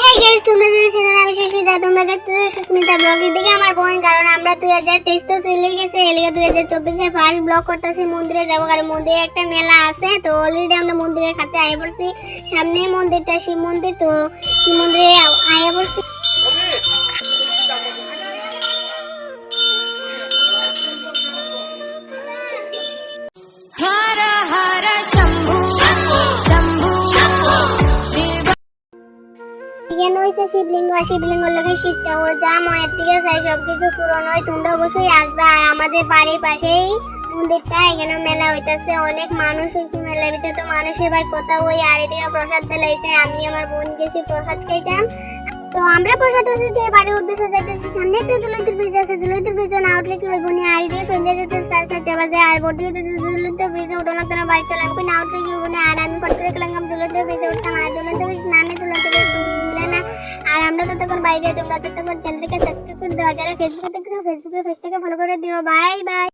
হ্যাঁ গাইস তোমরা যদি সুস্মিতা। তোমরা দেখতেছো কারণ আমরা দুই হাজার তেইশ চলে গেছে। দুই হাজার চব্বিশে ফার্স্ট ব্লগ করতেছি, মন্দিরে যাব। কারণ মন্দিরে একটা মেলা আছে, তো অলরেডি আমরা মন্দিরের কাছে আয়ে পড়ছি। সামনে মন্দিরটা শিব মন্দির, তো শিব মন্দিরে আয়ে পড়ছি। এখানে হয়েছে শিবলিঙ্গ, আর শিবলিঙ্গর লোকে শিবটা ও যা মনের চাই সবকিছু পূরণ হয়, তোমরা অবশ্যই আসবে। আর আমাদের বাড়ির পাশেই মন্দিরটা, এখানে মেলা হইতাছে, অনেক মানুষ হয়েছে ভিতরে, তো মানুষ এবার কথা ওই আর এদিকে প্রসাদ দিলাইছে আমি আমার বোন গেছি প্রসাদ তো আমরা প্রসাদ দিয়ে বাড়ির উদ্দেশ্যে যাইতেছি, সামনে একটা ব্রিজ আছে জুলন্তুর ব্রিজে না উঠলে কি হইব না? আর এদিকে সন্ধ্যা যেতে বাজে আর বডি যেতে জুলন্তুর ব্রিজে না বাইক চালাম কই না উঠলে কি হইব না? আর আমি ফট করে আমরা তো তখন বাইরে তোমরা তো তখন চ্যানেলটাকে সাবস্ক্রাইব করে দেওয়া যারা ফেসবুকে দেখছ ফেসবুকে পেজটাকে ফলো করে দিও। Bye bye